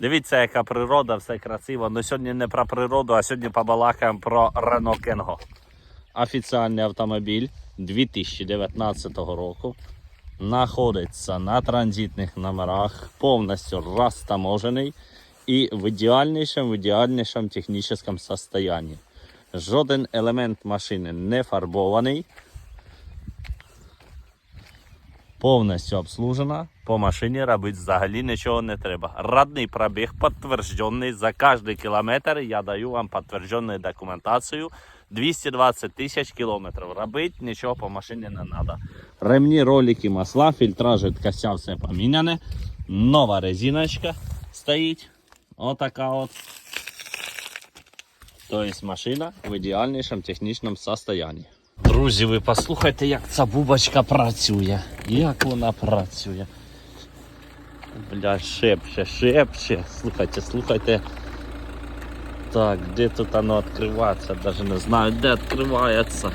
Дивіться, яка природа, все красиво. Ну сьогодні не про природу, а сьогодні побалакаємо про Renault Kangoo. Офіціальний автомобіль 2019 року. Знаходиться на транзитних номерах, повністю розтаможений і в ідеальнішому, в ідеальнішому технічному стані. Жоден елемент машини не фарбований. Повністю обслужена. По машині робити взагалі нічого не треба. Радний пробіг підтверджений. За кожний кілометр я даю вам підтверджену документацію. 220 тисяч кілометрів. Робити нічого по машині не треба. Ремні, ролики, масла, фільтра, жидкостя, все поміняне. Нова резиночка стоїть. Отака от. Тобто машина в ідеальнішому технічному стані. Друзі, ви послухайте, як ця бубочка працює. Як вона працює. Бля, шепче, шепче. Слухайте, слухайте. Так, де тут оно відкривається? Даже не знаю, де відкривається.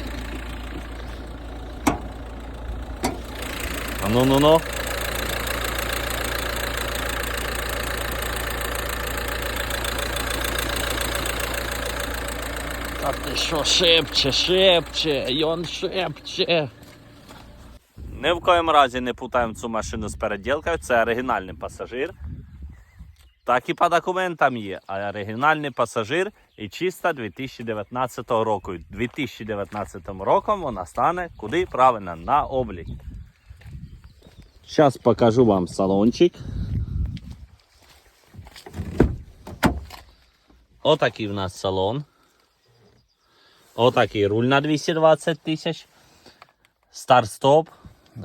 А ну ну ну. Що шепче, шепче, он шепче. Ні в коєму разі не путаємо цю машину з переділкою, це оригінальний пасажир. Так і по документам є, а оригінальний пасажир і чиста 2019 року. 2019 роком вона стане куди правильно на облік. Зараз покажу вам салончик. Отакий в нас салон. Отакий руль на 220 тисяч. Старт-стоп,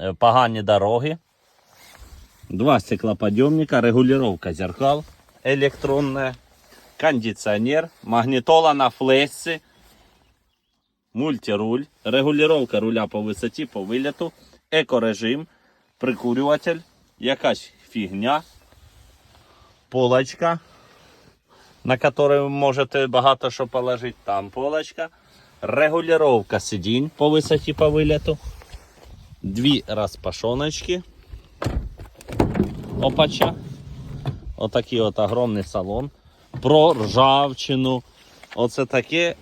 е, погані дороги. Два стеклоподъемника, регулировка зеркал электронная, кондиционер, магнитола на флессе, мультируль, регулировка руля по висоті, по виліту, екорежим, прикурюватель, якась фігня, полочка, на которой можете багато що положити, там полочка, регулировка сидінь по висоті, по виліту, дві розпашоночки, опача. Отакий от огромний салон. Про ржавчину. Оце таке.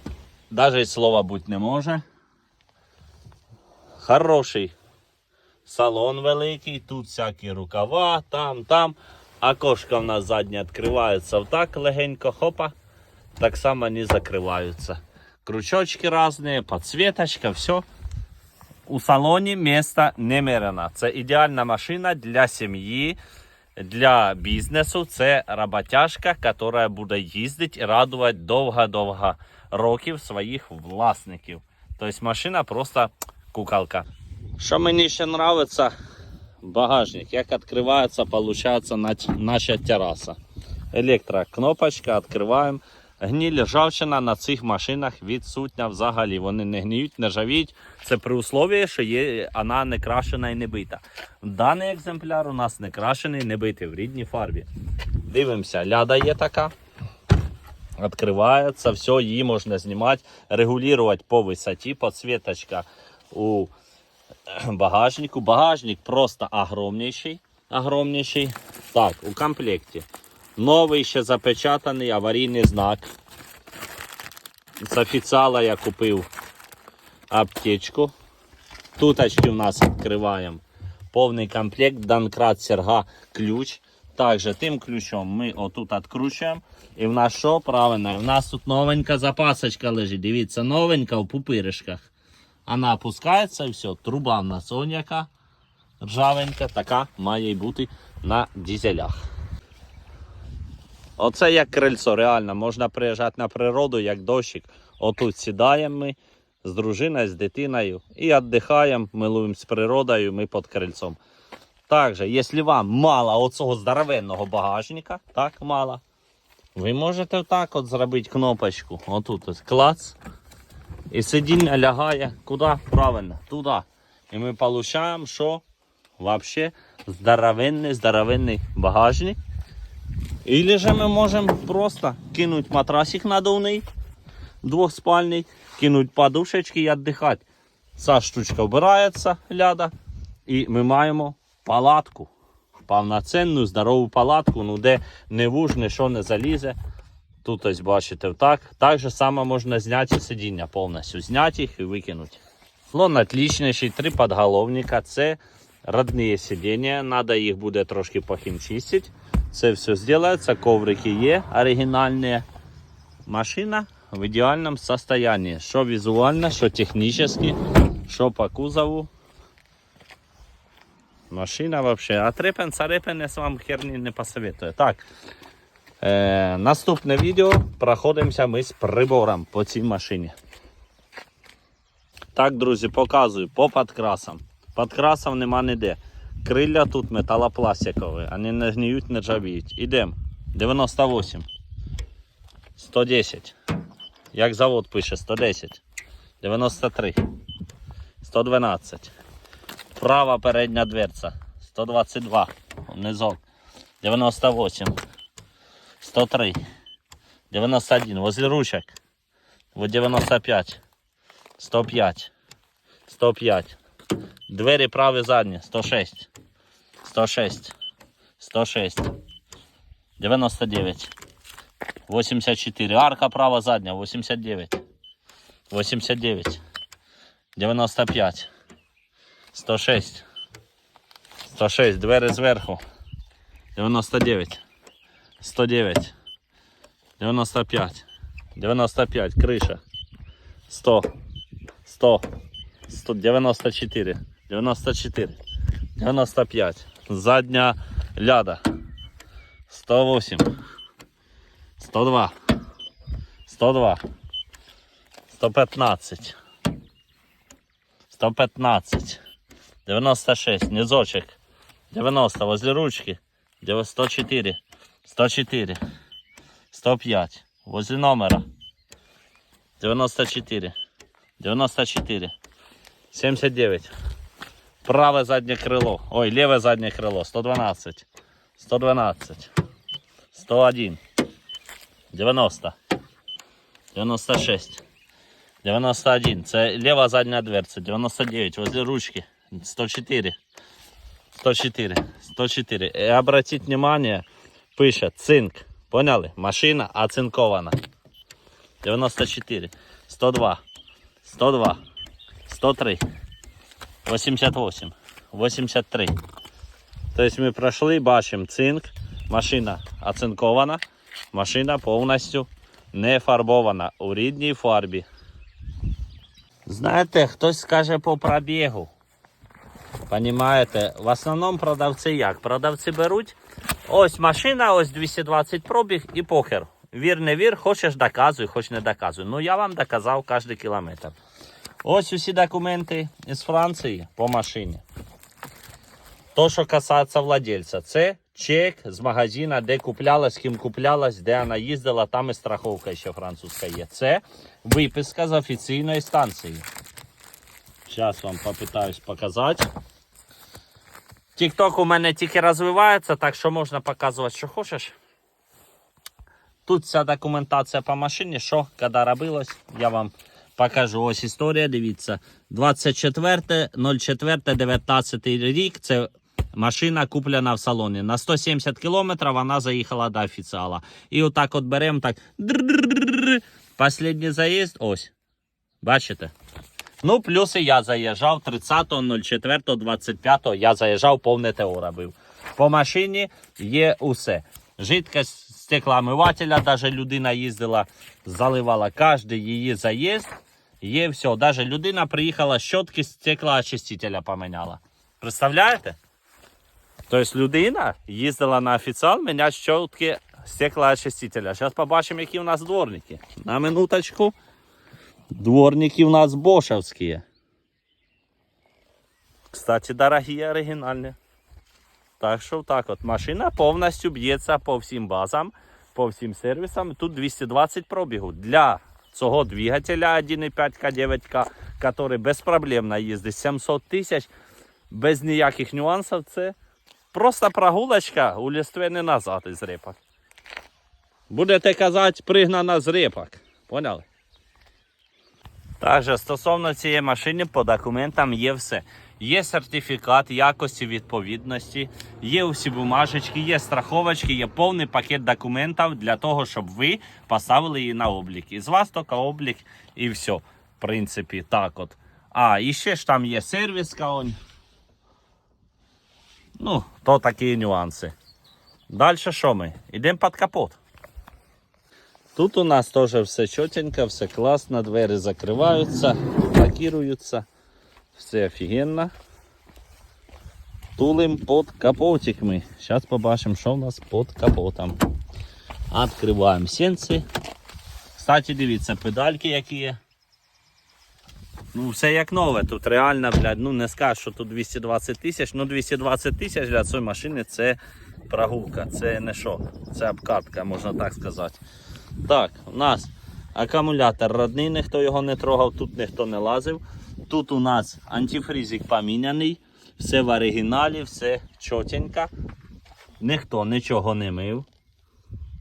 Навіть слова бути не може. Хороший салон великий. Тут всякі рукава, там, там. Окошка в нас задня відкриваються отак легенько, хопа. Так само не закриваються. Крючочки різні, підсвіточка, все. У салоні місця немерено. Це ідеальна машина для сім'ї, для бізнесу. Це роботяжка, яка буде їздити і радувати довго-довго років своїх власників. Тобто машина просто куколка. Що мені ще подобається, багажник. Як відкривається, виходить наша тераса. Електрокнопочка, відкриваємо. Гніль ржавчина на цих машинах відсутня взагалі. Вони не гніють, не ржавіють. Це при условії, що є, вона не крашена і не бита. Даний екземпляр у нас не крашений, не битий в рідній фарбі. Дивимося, ляда є така. Відкривається, все, її можна знімати, регулювати по висоті, підсвіточка у багажнику. Багажник просто огромніший. огромніший. Так, у комплекті. Новий ще запечатаний аварійний знак. З офіціала я купив аптечку. Туточки у нас відкриваємо повний комплект, Данкрат Серга ключ. Також тим ключом ми отут відкручуємо. І в нас що? Правильно, в нас тут новенька запасочка лежить. Дивіться, новенька в пупиришках. Вона опускається і все. Труба в нас он яка ржавенька, така має бути на дізелях. Оце як крильцо, реально. Можна приїжджати на природу, як дощик. Отут сідаємо ми з дружиною, з дитиною і віддихаємо, милуємося природою, ми під крильцом. Також, якщо вам мало оцього здоровенного багажника, так мало, ви можете так от зробити кнопочку. Отут ось клац. І сидіння лягає куди? Правильно, туди. І ми отримуємо, що взагалі здоровенний, здоровенний багажник. Или же ми можемо просто кинуть матрасик надувний, двохспальний, кинуть подушечки і віддихати. Ця штучка вбирається ляда. І ми маємо палатку. повноцінну, здорову палатку, ну де не вуж, нічого не залізе. Тут ось бачите так. Так же само можна зняти сидіння повністю. Зняти їх і викинути. Слон отличнейший, три подголовника. Це родні сидіння. Надо їх буде трошки похімчистити. Це все зробиться. Коврики є оригінальні. Машина в ідеальному состоянии. Що візуально, що технічно, що по кузову. Машина вообще. А трепен, я вам херні не посоветую. Так. Е, наступне відео проходимося ми з прибором по цій машині. Так, друзі, показую по подкрасам. Подкрасів нема ніде. Крилля тут металопластикові, вони не гниють, не ржавіють. Ідемо. 98. 110. Як завод пише, 110. 93. 112. Права передня дверця. 122. Низок. 98. 103. 91. Возле ручок. Вот 95. 105. 105. Двері праві задні. 106. 106. 106. 99. 84. Арка права задня. 89. 89. 95. 106. 106. Двері зверху. 99. 109. 95. 95. Криша. 100. 100. 194. 94. 95. Задня ляда. 108. 102. 102. 115. 115. 96. Низочек. 90. Возле ручки. 104. 104. 105. Возле номера. 94. 94. 79. Праве заднє крило. Ой, ліве заднє крило. 112. 112. 101. 90. 96. 91. Це ліва задня дверця. 99. Возле ручки. 104. 104. 104. І обратіть внимание, пише цинк. Поняли? Машина оцинкована. 94. 102. 102. 103. 88. 83. Тобто ми пройшли, бачимо цинк. Машина оцинкована. Машина повністю не фарбована у рідній фарбі. Знаєте, хтось скаже по пробігу. Понімаєте, в основному продавці як? Продавці беруть. Ось машина, ось 220 пробіг і похер. Вір, не вір, хочеш доказуй, хоч не доказуй. Ну я вам доказав кожен кілометр. Ось усі документи з Франції по машині. То, що касається владельця, це чек з магазина, де куплялась, ким куплялась, де вона їздила, там і страховка ще французька є. Це виписка з офіційної станції. Зараз вам попитаюсь показати. Тікток у мене тільки розвивається, так що можна показувати, що хочеш. Тут вся документація по машині, що коли робилось, я вам покажу. Ось історія, дивіться. 24.04.19 рік. Це машина куплена в салоні. На 170 км вона заїхала до офіціала. І отак от беремо так. Последній заїзд. Ось. Бачите? Ну, плюс я заїжджав 30.04.25 я заїжджав, повне ТО робив. По машині є усе. Жидкость стеклоомивателя, навіть людина їздила, заливала кожен її заїзд. Є все. Навіть людина приїхала, щотки стеклоочистителя поміняла. Представляєте? Тобто людина їздила на офіціал міняти щотки стеклоочистителя. Зараз побачимо, які у нас дворники. На минуточку. Дворники у нас бошевские. Кстати, дорогие, оригінальні. Так що так от машина повністю б'ється по всім базам, по всім сервісам. Тут 220 пробігу. Для цього двигателя 1.5 К9К, який безпроблемно їздить 700 тисяч, без ніяких нюансів. Це просто прогулочка у листвини назад із репок. Будете казати, пригнана з репок. Поняли? Також стосовно цієї машини по документам є все. Є сертифікат якості відповідності, є усі бумажечки, є страховочки, є повний пакет документів для того, щоб ви поставили її на облік. І з вас тільки облік і все. В принципі, так от. А, і ще ж там є сервіска. Он. Ну, то такі нюанси. Далі що ми? Йдемо під капот. Тут у нас теж все чотенько, все класно, двері закриваються, блокируються. Все офігенно. Тулим під капотик ми. Зараз побачимо, що в нас під капотом. Відкриваємо сенси. Кстати, дивіться, педальки які є. Ну, все як нове. Тут реально, блядь, ну не скажеш, що тут 220 тисяч, ну 220 тисяч для цієї машини це прогулка, це не що, це обкатка, можна так сказати. Так, у нас акумулятор родний, ніхто його не трогав, тут ніхто не лазив. Тут у нас антифризик поміняний, все в оригіналі, все чотенько. Ніхто нічого не мив.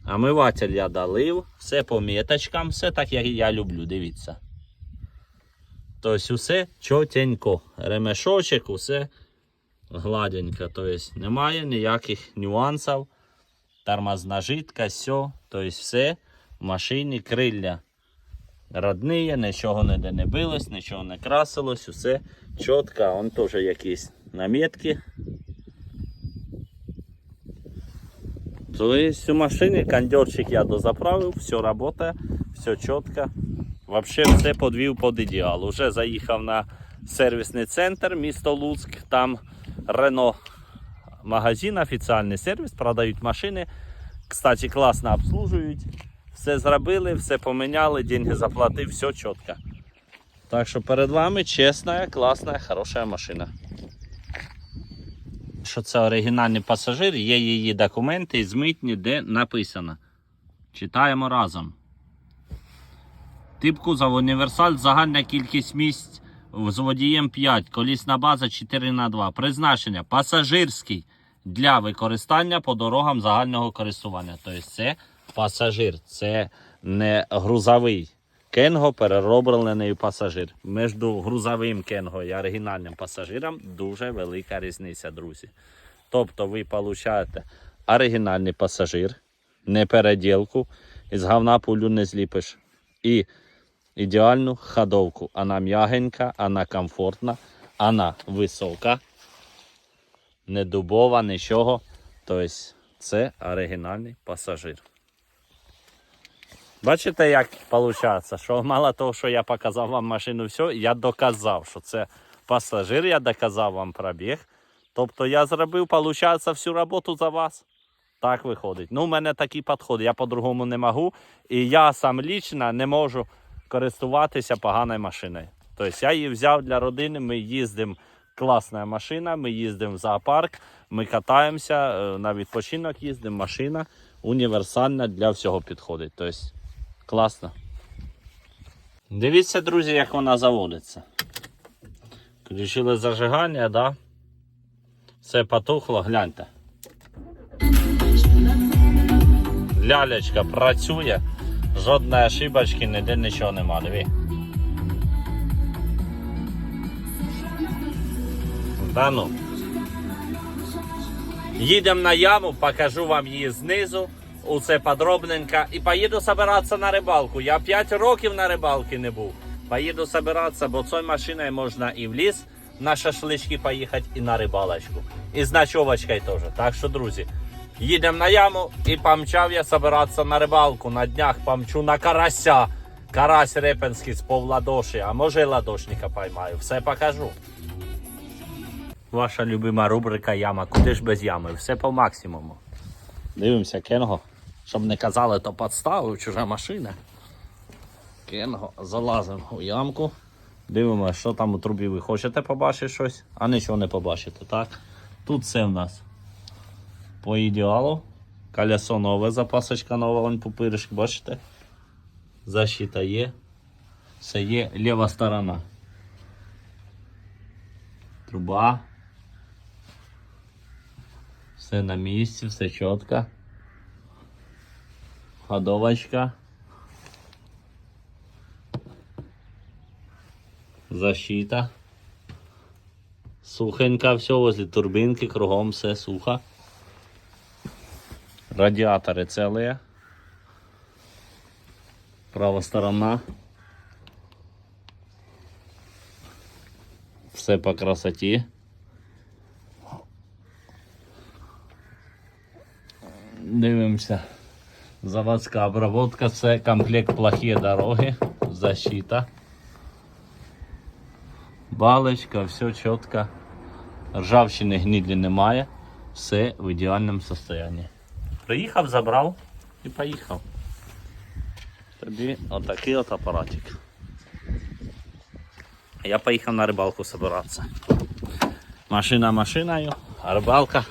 Омиватель я долив, все по меточкам, все так, як я люблю, дивіться. Тобто усе чотенько. Ремешочок, усе гладенько. Тобто немає ніяких нюансів. Тормозна жидка, все. Тобто все в машині крилля родні, нічого ніде не билось, нічого не красилось, усе чітко. Вон теж якісь намітки. У машині кондерчик я дозаправив, все працює, все чітко. Вообще все подвів під ідеал. Уже заїхав на сервісний центр місто Луцьк. Там Рено магазин, офіційний сервіс, продають машини. Кстати, класно обслужують. Все зробили, все поміняли, деньги заплатив, все чітко. Так що перед вами чесна, класна, хороша машина. Що це оригінальний пасажир, є її документи з митні, де написано. Читаємо разом. Тип кузов універсаль, загальна кількість місць з водієм 5, колісна база 4 на 2 Призначення пасажирський для використання по дорогам загального користування. Тобто це пасажир, це не грузовий. Кенго перероблений пасажир. Між грузовим кенго і оригінальним пасажиром дуже велика різниця, друзі. Тобто ви получаєте оригінальний пасажир, не переділку, із говна пулю не зліпиш. І ідеальну ходовку. Вона м'ягенька, вона комфортна, вона висока, не дубова, нічого. Тобто це оригінальний пасажир. Бачите, як виходить, що мало того, що я показав вам машину, все, я доказав, що це пасажир, я доказав вам пробіг. Тобто я зробив, виходить, всю роботу за вас. Так виходить. Ну, у мене такий підход, я по-другому не можу. І я сам лічно не можу користуватися поганою машиною. Тобто я її взяв для родини, ми їздимо, класна машина, ми їздимо в зоопарк, ми катаємося, е, на відпочинок їздимо, машина універсальна для всього підходить. Тобто класно. Дивіться, друзі, як вона заводиться. Включили зажигання, да? Все потухло, гляньте. Лялечка працює, жодної ошибочки, ніде нічого нема, диві. Да ну. Їдемо на яму, покажу вам її знизу. Усе подробненько. І поїду збиратися на рибалку. Я 5 років на рибалці не був. Поїду збиратися, бо цією машиною можна і в ліс на шашлички поїхати, і на рибалочку. І з ночовочкою теж. Так що, друзі, їдемо на яму і помчав я збиратися на рибалку. На днях помчу на карася. Карась репенський з повладоші, а може і ладошника поймаю. Все покажу. Ваша любима рубрика яма. Куди ж без ями? Все по максимуму. Дивимося, Кенго. Щоб не казали, то підставив чужа машина. Кенго, залазимо у ямку. Дивимося, що там у трубі ви хочете побачити щось, а нічого не побачите, так? Тут все в нас по ідеалу. Колесо нове, запасочка нова, вон пупиришки, бачите? Защита є. Все є ліва сторона. Труба. Все на місці, все чітко. Ходовочка. Защита. Сухенько все возле турбинки, кругом все сухо. Радіатори цілі. Права сторона. Все по красоті. Дивимося. Заводська обработка, це комплект плохі дороги, защита. Балочка, все чітко. Ржавчини гнідлі немає. Все в ідеальному стані. Приїхав, забрав і поїхав. Тобі отакий от апаратик. Я поїхав на рибалку збиратися. Машина машиною, а рибалка.